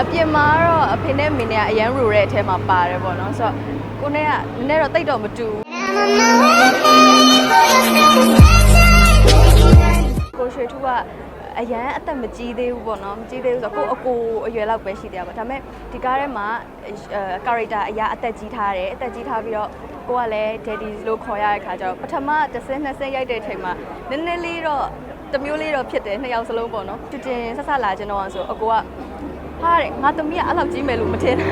အပြင်မှာတော့အဖေနဲ့မင်းနဲ့ကအရန်ရူတဲ့အထဲမှာပါတယ်ပေါ့နော်ဆိုတော့ကိုနဲ့ကနည်းနည်းတော့တိတ်တော့မတူဘူးကိုရွှေထူးကအရန်အသက်မကြီးသေးဘူးပေါ့နော်မကြီးသေးဘူးဆိုတော့ကိုအကိုအရွယ်လောက်ပဲရှိသေးတာပေါ့ဒါပေမဲ့ဒီကားထဲမှာအဲ character အရာအသက်ကြီးထားတယ်အသက်ကြီးထားပြီးတော့ကိုကလည်း daddy လို့ခေါ်ရတဲ့ခါကျတော့ပထမတစ်စင်းနှစ်စင်းရိုက်တဲ့အချိန်မှာနည်းနည်းလေးတော့ တစ်မျိုးလေးတော့ဖြစ်တယ်နှစ်ယောက်စလုံးပေါ့နော်တူတင်ဆက်ဆက်လာခြင်းတော့ဆိုအကိုကဟာတဲ့ငါသမီးကအဲ့လောက်ကြီးမယ်လို့မထင်တာ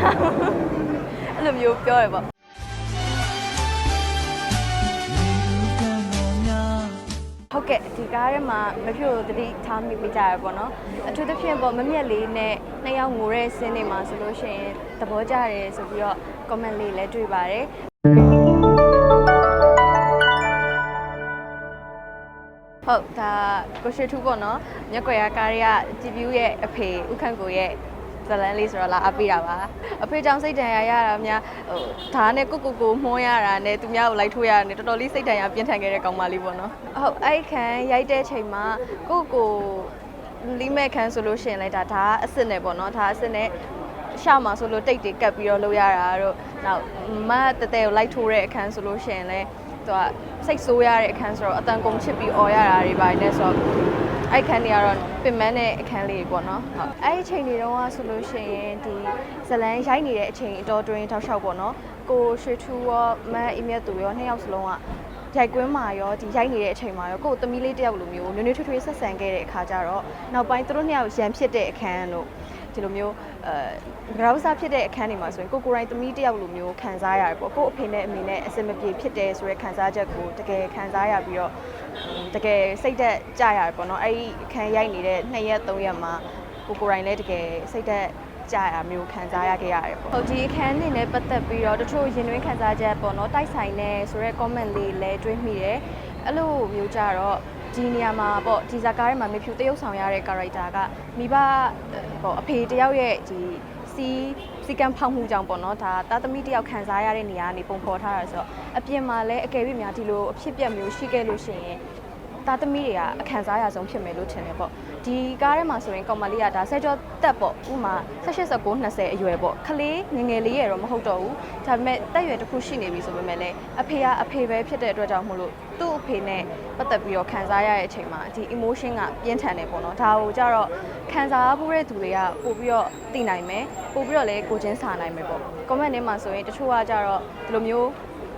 အဲ့လိုမျိုးပြောရပေါ့ဟုတ်ကဲ့ဒီကားထဲမှာမဖြို့တတိထားမိမိကြရပေါ့နော်အထူးသဖြင့်ပေါ့မမြက်လေးနဲ့နှစ်ယောက်ငိုတဲ့ဆင်းနေမှာဆိုလို့ရှိရင်သဘောကျတယ်ဆိုပြီးတော့ comment လေးလည်းတွေ့ပါတယ် ဟုတ်ဒါကိုရှိထူးပေါ့နော်မြက်ကွယ်ရကားရဲ့ကြည်ပြူးရဲ့အဖေဥခန့်ကိုရဲ့ဇလန်းလေးဆိုတော့လာအပ်ပေးတာပါအဖေကြောင့်စိတ်ဒဏ်ရာရတာများဟိုဓာတ်နဲ့ကိုကိုကိုမှုန်းရတာနဲ့သူများကိုလိုက်ထိုးရတာနဲ့တော်တော်လေးစိတ်ဒဏ်ရာပြင်းထန်ခဲ့တဲ့ကောင်မလေးပေါ့နော်ဟုတ်အဲ့ဒီခံရိုက်တဲ့ချိန်မှာကိုကိုလီမဲ့ခန်းဆိုလို့ရှိရင်လည်းဒါဓာတ်အစ်စ်နဲ့ပေါ့နော်ဓာတ်အစ်စ်နဲ့ရှောက်မှာဆိုလို့တိတ်တွေကတ်ပြီးတော့လုပ်ရတာတို့နောက်မတ်တတဲကိုလိုက်ထိုးတဲ့အခန်းဆိုလို့ရှိရင်လည်း သူကစိတ်ဆိုးရတဲ့အခန်းဆိုတော့အတန်ကုန်ချစ်ပြီးអော်ရတာတွေပါနေဆိုတော့အဲ့ခန်းတွေကတော့ပင်မတဲ့အခန်းလေးပေါ့နော်ဟုတ်အဲ့ဒီအချိန်တွေတုန်းကဆိုလို့ရှိရင်ဒီဇလန်းရိုက်နေတဲ့အချိန်အတော်တွင်ထောက်လျှောက်ပေါ့နော်ကိုရွှေထူးရောမတ်အီမြတ်သူရောနှစ်ယောက်စလုံးကရိုက်ကွင်းမှာရောဒီရိုက်နေတဲ့အချိန်မှာရောကိုယ်သမီးလေးတယောက်လိုမျိုးနွေးနွေးထွေးထွေးဆက်ဆံခဲ့တဲ့အခါကျတော့နောက်ပိုင်းသူတို့နှစ်ယောက်ရန်ဖြစ်တဲ့အခန်းတို့ ဒီလိုမျိုးအဲဂရောင်းစားဖြစ်တဲ့အခန်းတွေမှာဆိုရင်ကိုကိုယ်ရိုင်းသမီးတယောက်လိုမျိုးခံစားရတယ်ပေါ့ကို့အဖေနဲ့အမေနဲ့အစင်မပြေဖြစ်တယ်ဆိုတဲ့ခံစားချက်ကိုတကယ်ခံစားရပြီးတော့တကယ်စိတ်သက်ကြရတယ်ပေါ့နော်အဲ့ဒီအခန်းရိုက်နေတဲ့2ရက်3ရက်မှာကိုကိုယ်ရိုင်းလည်းတကယ်စိတ်သက်ကြရမျိုးခံစားရခဲ့ရတယ်ပေါ့ဟုတ်ဒီအခန်းနေနဲ့ပတ်သက်ပြီးတော့တချို့ရင်တွင်းခံစားချက်ပေါ့နော်တိုက်ဆိုင်နေဆိုတဲ့ comment လေးလည်းတွေးမိတယ်အဲ့လိုမျိုးကြတော့ ဒီနေရာမှာပေါ့ဒီဇာကားထဲမှာမေဖြူတရုပ်ဆောင်ရတဲ့ character ကမိဘပေါ့အဖေတယောက်ရဲ့ဒီစီစီကံဖောက်မှုကြောင့်ပေါ့နော်ဒါတာသမီတယောက်ခံစားရတဲ့နေရာကနေပုံဖော်ထားတာဆိုတော့အပြင်မှာလည်းအကယ်၍များဒီလိုအဖြစ်ပြက်မျိုးရှိခဲ့လို့ရှိရင် တာသမီတွေကအခံစားရဆုံးဖြစ်မယ်လို့ထင်တယ်ပေါ့ဒီကားထဲမှာဆိုရင်ကောင်မလေးကဒါဆယ်ကျော်တက်ပေါ့ဥမာ18 19 20အရွယ်ပေါ့ခလေးငယ်ငယ်လေးရတော့မဟုတ်တော့ဘူးဒါပေမဲ့တက်ရွယ်တစ်ခုရှိနေပြီဆိုပေမဲ့လည်းအဖေကအဖေပဲဖြစ်တဲ့အတွက်ကြောင့်မို့လို့သူ့အဖေနဲ့ပတ်သက်ပြီးတော့ခံစားရတဲ့အချိန်မှာဒီ emotion ကပြင်းထန်တယ်ပေါ့နော်ဒါကိုကြတော့ခံစားရတဲ့သူတွေကပို့ပြီးတော့သိနိုင်မယ်ပို့ပြီးတော့လည်းကိုချင်းစာနိုင်မယ်ပေါ့ comment ထဲမှာဆိုရင်တချို့ကကြတော့ဒီလိုမျိုး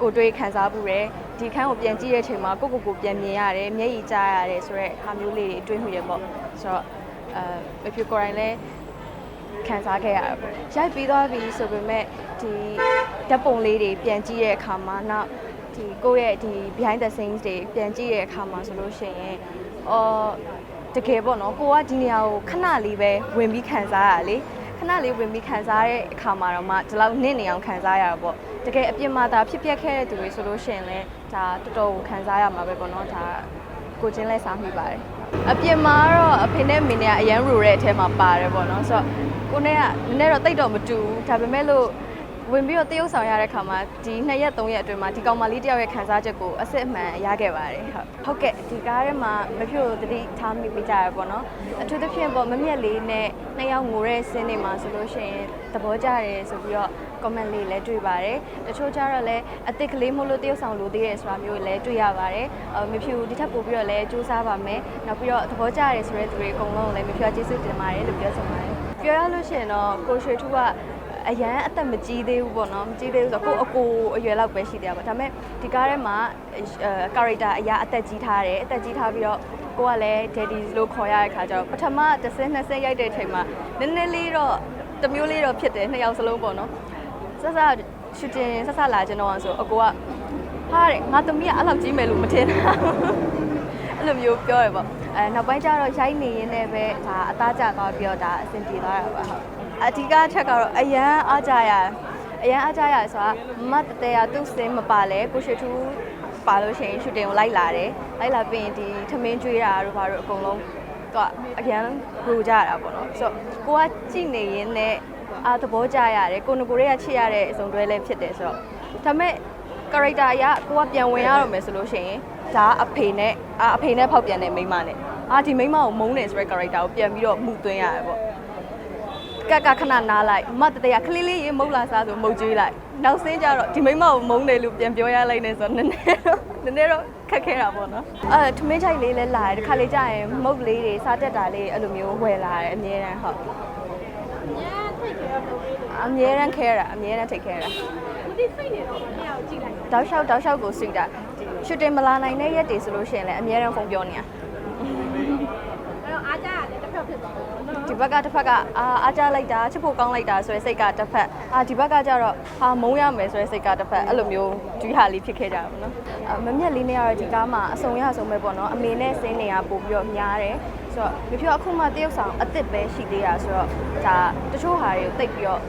ကိုတွေးခံစားမှုတယ် ဒီခန်းကိုပြန်ကြည့်တဲ့အချိန်မှာကိုကိုကိုပြန်မြင်ရတယ်မျက်ရည်ကျရတယ်ဆိုတော့ဟာမျိုးလေးတွေတွေးမိတယ်ပေါ့ဆိုတော့အဲမဖြစ်ကိုယ်တိုင်လည်းခံစားခဲ့ရတယ်ပေါ့ရိုက်ပြီးသွားပြီဆိုပေမဲ့ဒီဓာတ်ပုံလေးတွေပြန်ကြည့်တဲ့အခါမှာနောက်ဒီကိုယ့်ရဲ့ဒီ behind the scenes တွေပြန်ကြည့်တဲ့အခါမှာဆိုလို့ရှိရင်အော်တကယ်ပေါ့နော်ကိုကဒီနေရာကိုခဏလေးပဲဝင်ပြီးခံစားရလေခဏလေးဝင်ပြီးခံစားတဲ့အခါမှာတော့မှဒီလောက်နစ်နေအောင်ခံစားရတာပေါ့တကယ်အပြစ်မှသာဖြစ်ပျက်ခဲ့တဲ့သူတွေဆိုလို့ရှိရင်လည်း ဒါတော်တော်ကိုခံစားရမှာပဲပေါ့နော်ဒါကိုချင်းလဲစားမိပါတယ်အပြင်မှာတော့အဖေနဲ့မင်းနဲ့ကအရန်ရူတဲ့အထဲမှာပါတယ်ပေါ့နော်ဆိုတော့ကိုနဲ့ကနည်းနည်းတော့တိတ်တော့မတူဘူးဒါပေမဲ့လို့ ဝင်ပြီးတော့တရုပ်ဆောင်ရတဲ့ခါမှာဒီ2ရက်3ရက်အတွင်းမှာဒီကောင်မလေးတယောက်ရဲ့ခံစားချက်ကိုအစစ်အမှန်ရခဲ့ပါတယ်ဟုတ်ဟုတ်ကဲ့ဒီကားထဲမှာမဖြို့တတိထားမိမိကြရပေါ့နော်အထူးသဖြင့်ပေါ့မမြက်လေးနဲ့နှစ်ယောက်ငိုတဲ့ဆင်းနေမှာဆိုလို့ရှိရင်သဘောကျတယ်ဆိုပြီးတော့ comment လေးလည်းတွေ့ပါတယ်တချို့ကျတော့လည်းအစ်စ်ကလေးမို့လို့တရုပ်ဆောင်လို့သေးတယ်ဆိုတာမျိုးလည်းတွေ့ရပါတယ်အမဖြူဒီထက်ပိုပြီးတော့လည်းစူးစမ်းပါမယ်နောက်ပြီးတော့သဘောကျတယ်ဆိုတဲ့သူတွေအကုန်လုံးလည်းမဖြူကျေးဇူးတင်ပါတယ်လို့ပြောချင်ပါတယ်ပြောရလို့ရှိရင်တော့ကိုရွှေထူးက အရန်အသက်မကြီးသေးဘူးပေါ့နော်မကြီးသေးဘူးဆိုတော့ကိုအကိုအရွယ်လောက်ပဲရှိသေးတာပေါ့ဒါပေမဲ့ဒီကားထဲမှာအဲ character အရာအသက်ကြီးထားတယ်အသက်ကြီးထားပြီးတော့ကိုကလည်း daddy လို့ခေါ်ရတဲ့ခါကျတော့ပထမတစ်စင်းနှစ်စင်းရိုက်တဲ့အချိန်မှာနည်းနည်းလေးတော့တစ်မျိုးလေးတော့ဖြစ်တယ်နှစ်ယောက်စလုံးပေါ့နော်ဆက်ဆက်ရှူတင်ဆက်ဆက်လာခြင်းတော့ဆိုအကိုကဟာတဲ့ငါသမီးကအဲ့လောက်ကြီးမယ်လို့မထင်တာအဲ့လိုမျိုးပြောရပေါ့အဲနောက်ပိုင်းကျတော့ရိုက်နေရင်းနဲ့ပဲဒါအသားကျသွားပြီးတော့ဒါအဆင်ပြေသွားတာပါဟုတ် အဓိကအချက်ကတော့အရန်အားကြရအရန်အားကြရဆိုတာမတ်တဲရသူ့စင်းမပါလဲကိုရှိထူးပါလို့ရှိရင်ရှူတင်ကိုလိုက်လာတယ်လိုက်လာပြီးရင်ဒီထမင်းကျွေးတာတို့ဘာတို့အကုန်လုံးတော့အရန်ဂူကြရတာပေါ့နော်ဆိုတော့ကိုကကြည့်နေရင်းနဲ့အာသဘောကျရတယ်ကိုနကိုတွေကချစ်ရတဲ့အစုံတွဲလည်းဖြစ်တယ်ဆိုတော့ဒါပေမဲ့ character အရကိုကပြန်ဝင်ရတော့မယ်ဆိုလို့ရှိရင်ဒါကအဖေနဲ့အာအဖေနဲ့ဖောက်ပြန်တဲ့မိန်းမနဲ့အာဒီမိန်းမကိုမုန်းတယ်ဆိုတဲ့ character ကိုပြန်ပြီးတော့မှုသွင်းရတယ်ပေါ့ ကက်ကခဏနားလိုက်မတ်တရခလေးလေးရေမုတ်လာစားဆိုမုတ်ကျွေးလိုက်နောက်ဆင်းကျတော့ဒီမိန်းမကိုမုန်းတယ်လို့ပြန်ပြောရလိုက်နေဆိုတော့နည်းနည်းတော့နည်းနည်းတော့ခက်ခဲတာပေါ့နော်အဲထမင်းချိုက်လေးလဲလာတယ်တစ်ခါလေကြာရင်မုတ်လေးတွေစားတက်တာလေးအဲ့လိုမျိုးဝယ်လာတယ်အမြဲတမ်းဟုတ်အမြဲတမ်းခဲတာအမြဲတမ်းထိတ်ခဲတာဒီစိတ်နေတော့မရအောင်ကြည့်လိုက်တောက်လျှောက်တောက်လျှောက်ကိုစိတ်တာရှူတင်မလာနိုင်တဲ့ရက်တွေဆိုလို့ရှိရင်လည်းအများရန်ဖုန်းပြောနေရအဲ့တော့အားကြရတယ်တစ်ဖက်ဖြစ်သွားတယ်နော် ဒီဘက်ကတစ်ဖက်ကအာအားကြလိုက်တာချစ်ဖို့ကောင်းလိုက်တာဆိုရယ်စိတ်ကတစ်ဖက်အာဒီဘက်ကကျတော့ဟာမုန်းရမယ်ဆိုရယ်စိတ်ကတစ်ဖက်အဲ့လိုမျိုးဒီဟာလေးဖြစ်ခဲ့ကြတာပေါ့နော်အမမျက်လေးနဲ့ကတော့ဒီကားမှာအစုံရဆုံးပဲပေါ့နော်အမေနဲ့စင်းနေရပို့ပြီးတော့များတယ်ဆိုတော့မဖြူအခုမှတရုပ်ဆောင်အစ်စ်ပဲရှိသေးတာဆိုတော့ဒါတချို့ဟာတွေကိုတိတ်ပြီးတော့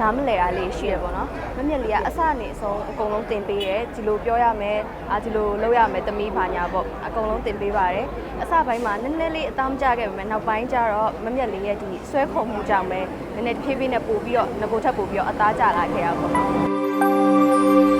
နားမလဲတာလေးရှိရပေါ့နော်မမျက်လေးကအစအနေအဆုံးအကုန်လုံးတင်ပေးတယ်ဒီလိုပြောရမယ်အာဒီလိုလုပ်ရမယ်တမီးပါညာပေါ့အကုန်လုံးတင်ပေးပါတယ်အစပိုင်းမှာနည်းနည်းလေးအသားမကျခဲ့ပေမဲ့နောက်ပိုင်းကျတော့မမျက်လေးရဲ့ဒီဆွဲခုံမှုကြောင့်ပဲနည်းနည်းတစ်ဖြည်းဖြည်းနဲ့ပို့ပြီးတော့ငကိုထက်ပို့ပြီးတော့အသားကျလာခဲ့ရပါပေါ့နော်